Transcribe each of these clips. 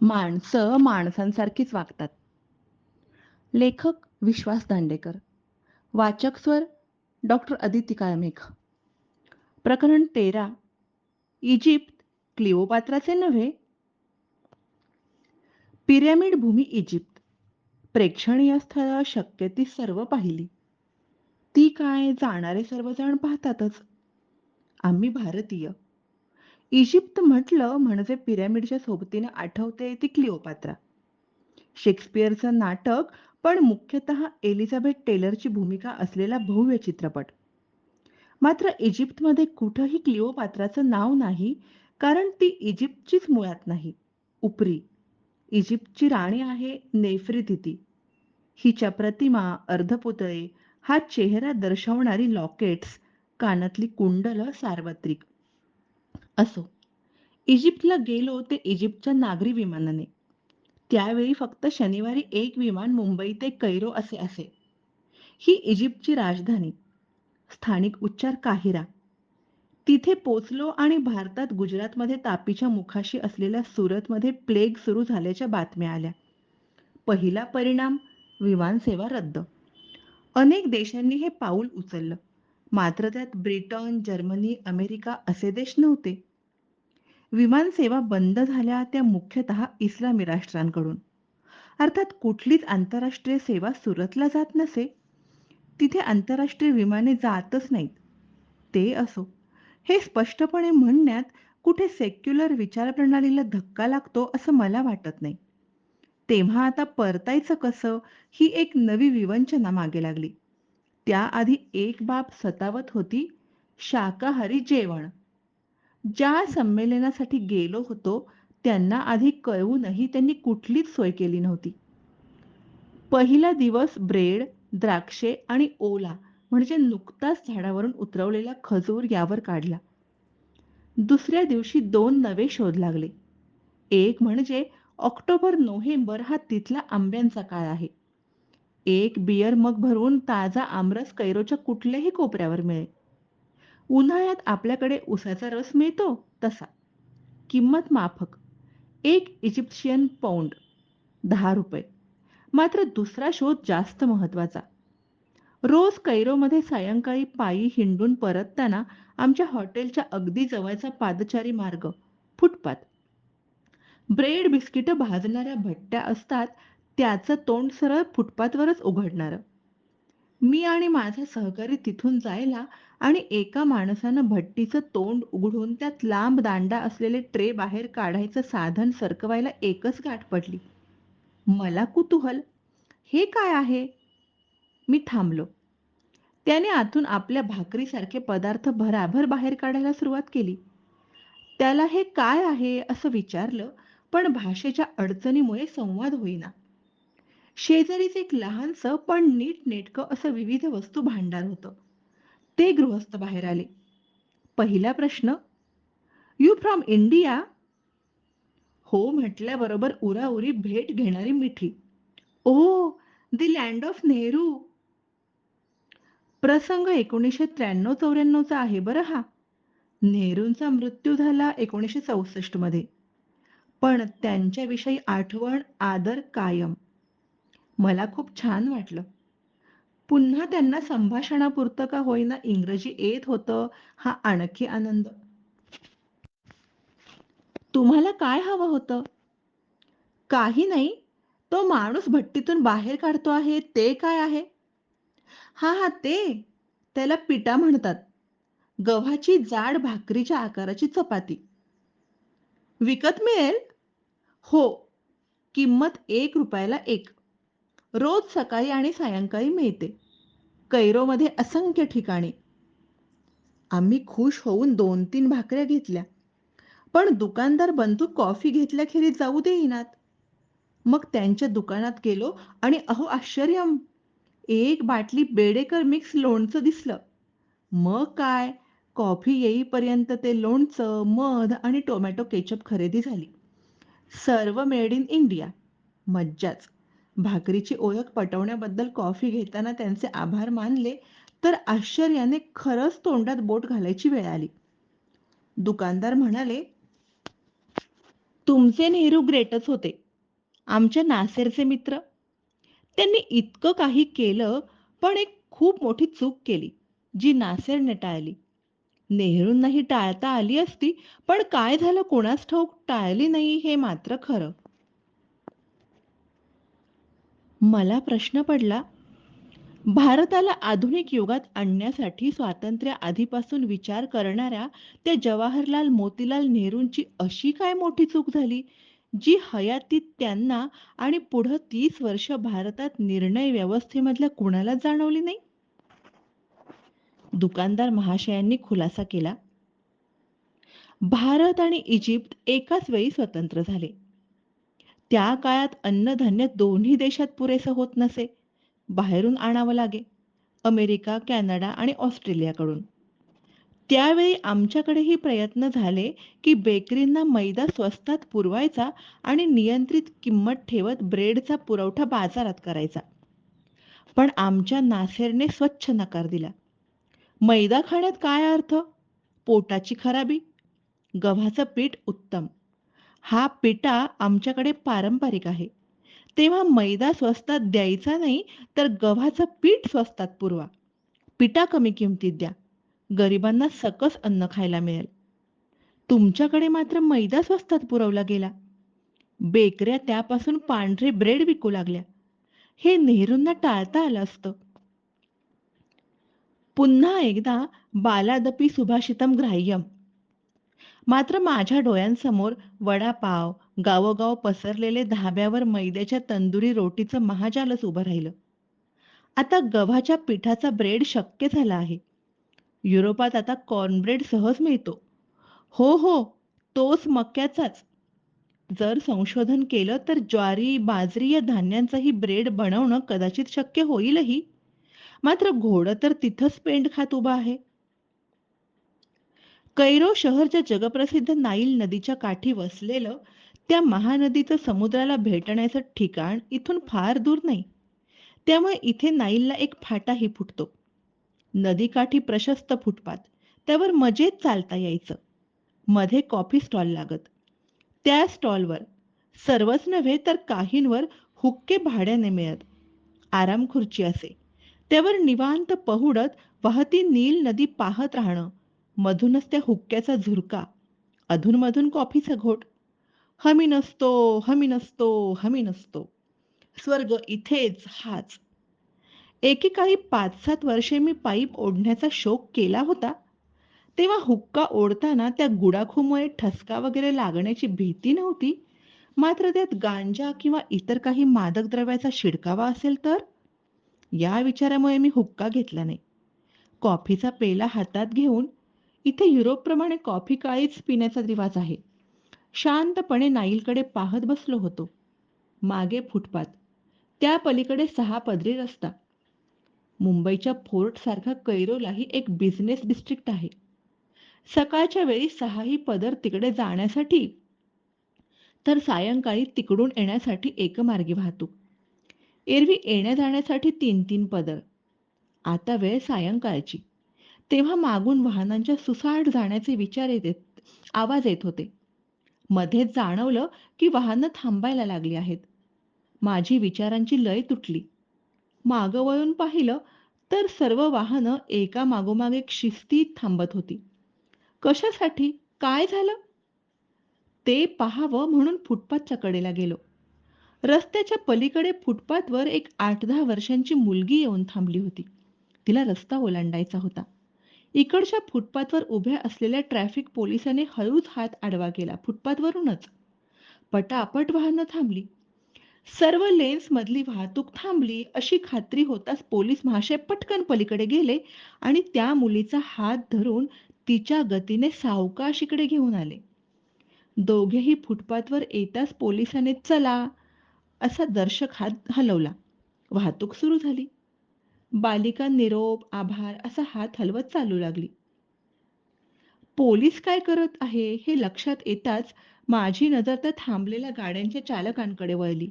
माणसं माणसांसारखीच वागतात. लेखक विश्वास दांडेकर. वाचक स्वर डॉक्टर अदिती काळमेघ. प्रकरण तेरा. इजिप्त क्लिओपात्राचे नव्हे? पिरॅमिड भूमी इजिप्त. प्रेक्षणीय स्थळ शक्य ती सर्व पाहिली. ती काय? जाणारे सर्वजण पाहतातच. आम्ही भारतीय. इजिप्त म्हटलं म्हणजे पिरॅमिडच्या सोबतीने आठवते ती क्लिओपात्रा. शेक्सपियरचं नाटक पण मुख्यतः एलिझाबेथ टेलरची भूमिका असलेला भव्य चित्रपट. मात्र इजिप्तमध्ये कुठंही क्लिओपात्राचं नाव नाही कारण ती इजिप्तचीच मुळात नाही. उपरी. इजिप्तची राणी आहे नेफ्रितिती. हिच्या प्रतिमा अर्धपुतळे हा चेहरा दर्शवणारी लॉकेट्स कानातली कुंडलं सार्वत्रिक. असो. इजिप्तला गेलो ते इजिप्तच्या नागरी विमानाने. त्यावेळी फक्त शनिवारी एक विमान मुंबई ते कैरो असे असे. ही इजिप्तची राजधानी. स्थानिक उच्चार काहिरा. तिथे पोचलो आणि भारतात गुजरातमध्ये तापीच्या मुखाशी असलेल्या सुरतमध्ये प्लेग सुरू झाल्याच्या बातम्या आल्या. पहिला परिणाम विमानसेवा रद्द. अनेक देशांनी हे पाऊल उचललं. मात्र त्यात ब्रिटन जर्मनी अमेरिका असे देश नव्हते. विमानसेवा बंद झाल्या त्या मुख्यतः इस्लामी राष्ट्रांकडून. अर्थात कुठलीच आंतरराष्ट्रीय सेवा सुरतला जात नसे. तिथे आंतरराष्ट्रीय विमाने जातच नाहीत. ते असो. हे स्पष्टपणे म्हणण्यात कुठे सेक्युलर विचारप्रणालीला धक्का लागतो असं मला वाटत नाही. तेव्हा आता परतायचं कसं ही एक नवी विवंचना मागे लागली. त्याआधी एक बाब सतावत होती शाकाहारी जेवण. ज्या संमेलनासाठी गेलो होतो त्यांना आधी कळवूनही त्यांनी कुठलीच सोय केली नव्हती. पहिला दिवस ब्रेड द्राक्षे आणि ओला म्हणजे नुकताच झाडावरून उतरवलेला खजूर यावर काढला. दुसऱ्या दिवशी दोन नवे शोध लागले. एक म्हणजे ऑक्टोबर नोव्हेंबर हा तिथला आंब्यांचा काळ आहे. एक बियर मग भरून ताजा आमरस कैरोच्या कुठल्याही कोपऱ्यावर मिळेल. उन्हाळ्यात आपल्याकडे उसाचा रस मिळतो तसा. किंमत माफक. एक इजिप्शियन पौंड. दहा रुपये. मात्र दुसरा शोध जास्त महत्त्वाचा रोज कैरोमध्ये सायंकाळी पायी हिंडून परतताना आमच्या हॉटेलच्या अगदी जवळचा पादचारी मार्ग फुटपाथ. ब्रेड बिस्किटं भाजणाऱ्या भट्ट्या असतात त्याचं तोंड सरळ फुटपाथवरच उघडणारं. मी आणि माझा सहकारी तिथून जायला आणि एका माणसानं भट्टीचं तोंड उघडून त्यात लांब दांडा असलेले ट्रे बाहेर काढायचं साधन सरकवायला एकच गाठ पडली. मला कुतूहल हे काय आहे? मी थांबलो. त्याने आतून आपल्या भाकरीसारखे पदार्थ भराभर बाहेर काढायला सुरुवात केली. त्याला हे काय आहे? असं विचारलं पण भाषेच्या अडचणीमुळे संवाद होईना. शेजारीच एक लहानसं पण नीट नेटकं असं विविध वस्तू भांडार होतं. ते गृहस्थ बाहेर आले. पहिला प्रश्न यू फ्रॉम इंडिया हो म्हटल्याबरोबर उराउरी भेट घेणारी मिठी. O the land of Nehru. प्रसंग एकोणीसशे त्र्याण्णव चौऱ्याण्णवचा आहे बरं हा. नेहरूंचा मृत्यू झाला एकोणीसशे चौसष्टमध्ये. पण त्यांच्याविषयी आठवण आदर कायम. मला खूप छान वाटलं. पुन्हा त्यांना संभाषणापुरतं का होईना इंग्रजी येत होतं हा आणखी आनंद. तुम्हाला काय हवं होतं? काही नाही तो माणूस भट्टीतून बाहेर काढतो आहे ते काय आहे? हा हा ते त्याला पिटा म्हणतात. गव्हाची जाड भाकरीच्या आकाराची चपाती. विकत मिळेल? हो किंमत एक रुपयाला एक. रोज सकाळी आणि सायंकाळी मिळते. कैरोमध्ये असंख्य ठिकाणी. आम्ही खुश होऊन दोन तीन भाकऱ्या घेतल्या. पण दुकानदार बंधू कॉफी घेतल्याखेरीज जाऊ देईनात. मग त्यांच्या दुकानात गेलो आणि अहो आश्चर्य एक बाटली बेडेकर मिक्स लोणचं दिसलं. मग काय? कॉफी येईपर्यंत ते लोणचं मध आणि टोमॅटो केचप खरेदी झाली. सर्व मेड इन इंडिया. मज्जाच. भाकरीची ओळख पटवण्याबद्दल कॉफी घेताना त्यांचे आभार मानले तर आश्चर्याने खरंच तोंडात बोट घालायची वेळ आली दुकानदार म्हणाले तुमचे नेहरू ग्रेटच होते. आमच्या नासेरचे मित्र. त्यांनी इतकं काही केलं, पण एक खूप मोठी चूक केली, जी नासेरने टाळली. नेहरूंनाही टाळता आली असती, पण काय झालं कोणास ठाऊक टाळली नाही हे मात्र खरं. मला प्रश्न पडला, भारताला आधुनिक युगात आणण्यासाठी स्वातंत्र्य आधीपासून विचार करणाऱ्या त्या जवाहरलाल मोतीलाल नेहरूंची अशी काय मोठी चूक झाली, जी हयातीत त्यांना आणि पुढं तीस वर्ष भारतात निर्णय व्यवस्थेमधल्या कुणालाच जाणवली नाही? दुकानदार महाशयांनी खुलासा केला. भारत आणि इजिप्त एकाच वेळी स्वतंत्र झाले. त्या काळात अन्नधान्य दोन्ही देशात पुरेसं होत नसे. बाहेरून आणावं लागे. अमेरिका, कॅनडा आणि ऑस्ट्रेलियाकडून. त्यावेळी आमच्याकडेही प्रयत्न झाले की बेकरींना मैदा स्वस्तात पुरवायचा आणि नियंत्रित किंमत ठेवत ब्रेडचा पुरवठा बाजारात करायचा. पण आमच्या नासेरने स्वच्छ नकार दिला. मैदा खाण्यात काय अर्थ? पोटाची खराबी. गव्हाचं पीठ उत्तम. हा पिटा आमच्याकडे पारंपरिक आहे. तेव्हा मैदा स्वस्तात द्यायचा नाही तर गव्हाचं पीठ स्वस्तात पुरवा. पिटा कमी किमतीत द्या. गरिबांना सकस अन्न खायला मिळेल. तुमच्याकडे मात्र मैदा स्वस्तात पुरवला गेला. बेकऱ्या त्यापासून पांढरे ब्रेड विकू लागल्या. हे नेहरूंना टाळता आलं असतं. पुन्हा एकदा बालादपी सुभाषितम ग्राह्यम. मात्र माझ्या डोळ्यांसमोर वडापाव, गावोगाव पसरलेले धाब्यावर मैद्याच्या तंदुरी रोटीचं महाजालच उभं राहिलं. आता गव्हाच्या पिठाचा ब्रेड शक्य झाला आहे. युरोपात आता कॉर्नब्रेड सहज मिळतो. हो हो, तोच मक्याचाच. जर संशोधन केलं तर ज्वारी, बाजरी या धान्यांचंही ब्रेड बनवणं कदाचित शक्य होईलही. मात्र घोडं तर तिथंच पेंड खात उभं आहे. कैरो शहरच्या जगप्रसिद्ध नाईल नदीच्या काठी वसलेलं, त्या महानदीचं समुद्राला भेटण्याचं ठिकाण इथून फार दूर नाही. त्यामुळे इथे नाईलला एक फाटाही फुटतो. नदीकाठी प्रशस्त फुटपाथ. त्यावर मजेत चालता यायचं. मध्ये कॉफी स्टॉल लागत. त्या स्टॉलवर सर्वच नव्हे तर काहींवर हुक्के भाड्याने मिळत. आराम खुर्ची असे. त्यावर निवांत पहुडत वाहती नील नदी पाहत राहणं. मधूनच त्या हुक्क्याचा झुरका. अधूनमधून कॉफीचा घोट. हमी नसतो, हमी नसतो, हमी नसतो. स्वर्ग इथेच हाच. एकेकाळी पाच सात वर्षे मी पाईप ओढण्याचा शोक केला होता. तेव्हा हुक्का ओढताना त्या गुडाखूमुळे ठसका वगैरे लागण्याची भीती नव्हती. मात्र त्यात गांजा किंवा इतर काही मादक द्रव्याचा शिडकावा असेल तर? या विचारामुळे मी हुक्का घेतला नाही. कॉफीचा पेला हातात घेऊन इथे युरोपप्रमाणे कॉफी काळीच पिण्याचा रिवाज आहे. शांतपणे नाईलकडे पाहत बसलो होतो. मागे फुटपाथ. त्या पलीकडे सहा पदरी रस्ता. मुंबईच्या फोर्टसारखा कैरोलाही एक बिझनेस डिस्ट्रिक्ट आहे. सकाळच्या वेळी सहाही पदर तिकडे जाण्यासाठी तर सायंकाळी तिकडून येण्यासाठी एकमार्गी वाहतूक. एरवी येण्या-जाण्यासाठी तीन तीन पदर. आता वेळ सायंकाळची. तेव्हा मागून वाहनांच्या सुसाट जाण्याचे विचार येत आवाज येत होते. मध्येच जाणवलं की वाहनं थांबायला लागली आहेत. माझी विचारांची लय तुटली. मागं वळून पाहिलं तर सर्व वाहनं एका मागोमाग एक शिस्तीत थांबत होती. कशासाठी? काय झालं? ते पाहावं म्हणून फुटपाथच्या कडेला गेलो. रस्त्याच्या पलीकडे फुटपाथवर एक आठ दहा वर्षांची मुलगी येऊन थांबली होती. तिला रस्ता ओलांडायचा होता. इकडच्या फुटपाथवर उभ्या असलेल्या ट्रॅफिक पोलिसाने हळूच हात आडवा केला. फुटपाथवरूनच. पटापट वाहनं थांबली. सर्व लेन्समधली वाहतूक थांबली अशी खात्री होताच पोलीस महाशय पटकन पलीकडे गेले आणि त्या मुलीचा हात धरून तिच्या गतीने सावकाश इकडे घेऊन आले. दोघेही फुटपाथवर येताच पोलिसाने चला असा दर्शक हात हलवला. वाहतूक सुरू झाली. बालिका निरोप, आभार असा हात हलवत चालू लागली. पोलीस काय करत आहे हे लक्षात येताच माझी नजर तर थांबलेल्या गाड्यांच्या चालकांकडे वळली.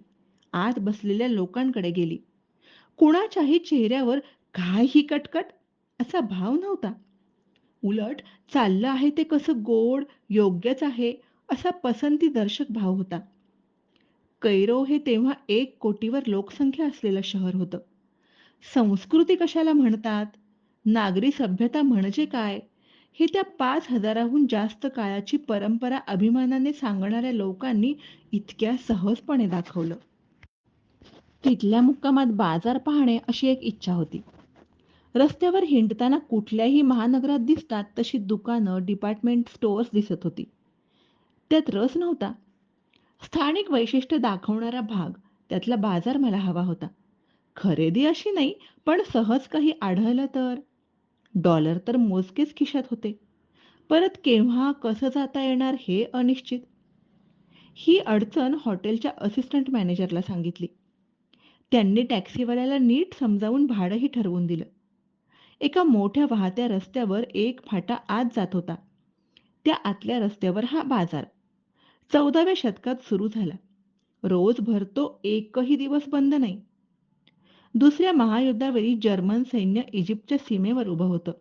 आत बसलेल्या लोकांकडे गेली. कुणाच्याही चेहऱ्यावर काय ही कटकट असा भाव नव्हता. उलट चाललं आहे ते कसं गोड, योग्यच आहे असा पसंतीदर्शक भाव होता. कैरो हे तेव्हा एक कोटीवर लोकसंख्या असलेलं शहर होतं. संस्कृती कशाला म्हणतात? नागरी सभ्यता म्हणजे काय? हे त्या पाच हजाराहून जास्त काळाची परंपरा अभिमानाने सांगणाऱ्या लोकांनी इतक्या सहजपणे दाखवलं. तिथल्या मुक्कामात बाजार पाहणे अशी एक इच्छा होती. रस्त्यावर हिंडताना कुठल्याही महानगरात दिसतात तशी दुकानं, डिपार्टमेंट स्टोअर्स दिसत होती. त्यात रस नव्हता. स्थानिक वैशिष्ट्य दाखवणारा भाग, त्यातला बाजार मला हवा होता. खरेदी अशी नाही, पण सहज काही आढळलं तर? डॉलर तर मोजकेच खिशात होते. परत केव्हा, कसं जाता येणार हे अनिश्चित. ही अडचण हॉटेलच्या असिस्टंट मॅनेजरला सांगितली. त्यांनी टॅक्सीवाल्याला नीट समजावून भाडंही ठरवून दिलं. एका मोठ्या वाहत्या रस्त्यावर एक फाटा आत जात होता. त्या आतल्या रस्त्यावर हा बाजार. चौदाव्या शतकात सुरू झाला. रोज भरतो एकही दिवस बंद नाही. दुसऱ्या महायुद्धावेळी जर्मन सैन्य इजिप्तच्या सीमेवर उभं होतं.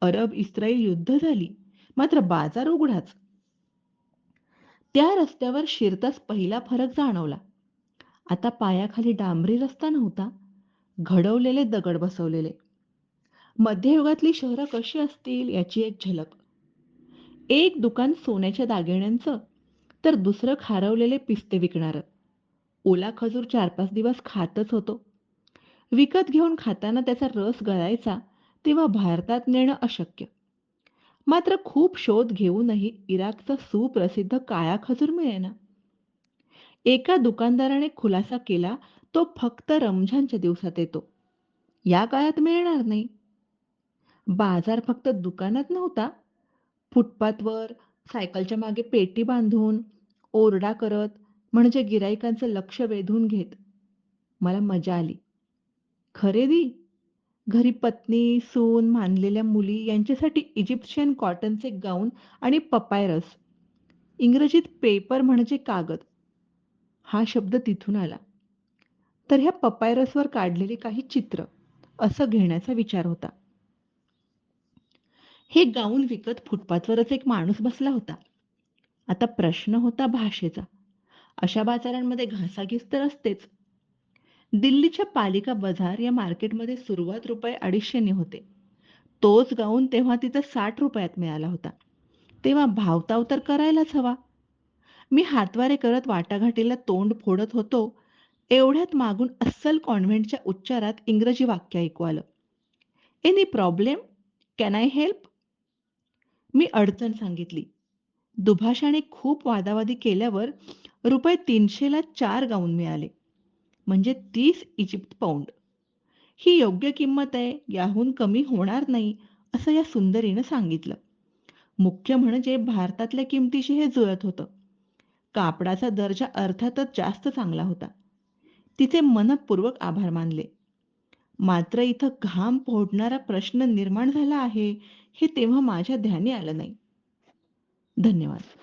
अरब-इस्रायल युद्ध झाली, मात्र बाजार उघडाच. त्या रस्त्यावर शिरताच पहिला फरक जाणवला. आता पायाखाली डांबरी रस्ता नव्हता, घडवलेले दगड बसवलेले. मध्ययुगातली शहरं कशी असतील याची एक झलक. एक दुकान सोन्याच्या दागिन्यांचं, तर दुसरं खारवलेले पिस्ते विकणारं. ओला खजूर चार पाच दिवस खातच होतो. विकत घेऊन खाताना त्याचा रस गळायचा तेव्हा भारतात नेणं अशक्य. मात्र खूप शोध घेऊनही इराकचा सुप्रसिद्ध काळा खजूर मिळेना. एका दुकानदाराने खुलासा केला तो फक्त रमझानच्या दिवसात येतो. या काळात मिळणार नाही. बाजार फक्त दुकानात नव्हता, फुटपाथवर, सायकलच्या मागे पेटी बांधून, ओरडा करत, म्हणजे गिराईकांचं लक्ष वेधून घेत. मला मजा आली. खरेदी? घरी पत्नी, सून, मानलेल्या मुली यांच्यासाठी इजिप्शियन कॉटनचे गाऊन आणि पपायरस. इंग्रजीत पेपर म्हणजे कागद. हा शब्द तिथून आला. तर ह्या पपायरसवर काढलेले काही चित्र, असं घेण्याचा विचार होता. हे गाऊन विकत फुटपाथवरच एक माणूस बसला होता. आता प्रश्न होता भाषेचा. अशा बाजारांमध्ये घासाघीस तर असतेच. दिल्लीच्या पालिका बाजार या मार्केटमध्ये सुरुवात रुपये अडीचशेने होते. तोच गाऊन तेव्हा तिथं साठ रुपयात मिळाला होता. तेव्हा भावताव तर करायलाच हवा. मी हातवारे करत वाटाघाटीला तोंड फोडत होतो, एवढ्यात मागून अस्सल कॉन्व्हेंटच्या उच्चारात इंग्रजी वाक्य ऐकू आलं. Any problem? Can I help? मी अडचण सांगितली. दुभाषाने खूप वादावादी केल्यावर रुपये तीनशेला चार गाऊन मिळाले. म्हणजे तीस इजिप्त पाऊंड. ही योग्य किंमत आहे, याहून कमी होणार नाही, असं या सुंदरीनं सांगितलं. मुख्य म्हणजे भारतातल्या किमतीशी हे जुळत होतं. कापडाचा दर्जा अर्थातच जास्त चांगला होता. तिचे मनःपूर्वक आभार मानले. मात्र इथं घाम फोडणारा प्रश्न निर्माण झाला आहे, हे तेव्हा माझ्या ध्यानी आलं नाही. धन्यवाद.